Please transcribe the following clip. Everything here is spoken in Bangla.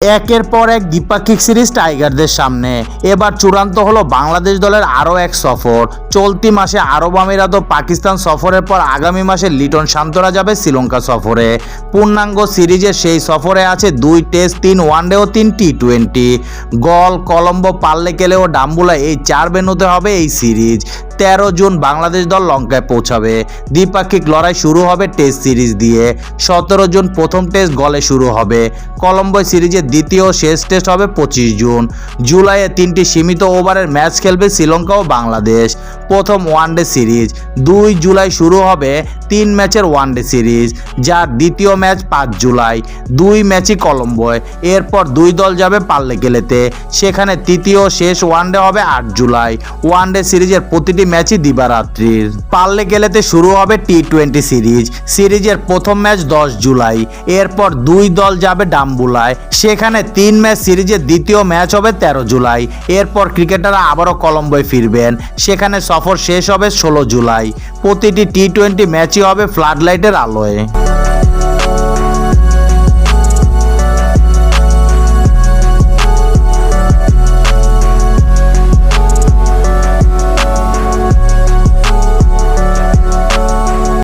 একের পর এক দ্বিপাক্ষিক সিরিজ টাইগারদের সামনে। এবার চূড়ান্ত হলো বাংলাদেশ দলের আরও এক সফর। চলতি মাসে আরব আমিরাত ও পাকিস্তান সফরের পর আগামী মাসে লিটন শান্তরা যাবে শ্রীলঙ্কা সফরে। পূর্ণাঙ্গ সিরিজের সেই সফরে আছে দুই টেস্ট, তিন ওয়ানডে ও তিন টি টোয়েন্টি গল, কলম্বো পাল্লেকেলে ও ডাম্বুলা এই চার বেনুতে হবে এই সিরিজ। তেরো জুন বাংলাদেশ দল লঙ্কায় পৌঁছাবে। দ্বিপাক্ষিক লড়াই শুরু হবে টেস্ট সিরিজ দিয়ে। সতেরো জুন প্রথম টেস্ট গলে শুরু হবে। কলম্বো সিরিজের দ্বিতীয় শেষ টেস্ট হবে পঁচিশ জুন। জুলাইয়ে তিনটি সীমিত ওভারের ম্যাচ খেলবে শ্রীলঙ্কা ও বাংলাদেশ। প্রথম ওয়ানডে সিরিজ। দুই জুলাই শুরু হবে তিন ম্যাচের ওয়ানডে সিরিজ, যার দ্বিতীয় ম্যাচ পাঁচ জুলাই। দুই ম্যাচই কলম্বোয়। এরপর দুই দল যাবে পাল্লে গেলেতে। সেখানে তৃতীয় শেষ ওয়ানডে হবে আট জুলাই। ওয়ানডে সিরিজের প্রতিটি ম্যাচই দিবারাত্রির পাল্লেকেলেতে শুরু হবে টি টোয়েন্টি সিরিজ। সিরিজের প্রথম ম্যাচ দশ জুলাই। এরপর দুই দল যাবে ডাম্বুলায়। সেখানে তিন ম্যাচ সিরিজের দ্বিতীয় ম্যাচ হবে তেরো জুলাই। এরপর ক্রিকেটাররা আবারও কলম্বোয় ফিরবেন। সেখানে সফর শেষ হবে ষোলো জুলাই। প্রতিটি টি টোয়েন্টি ম্যাচই হবে ফ্লাড লাইটের আলোয়।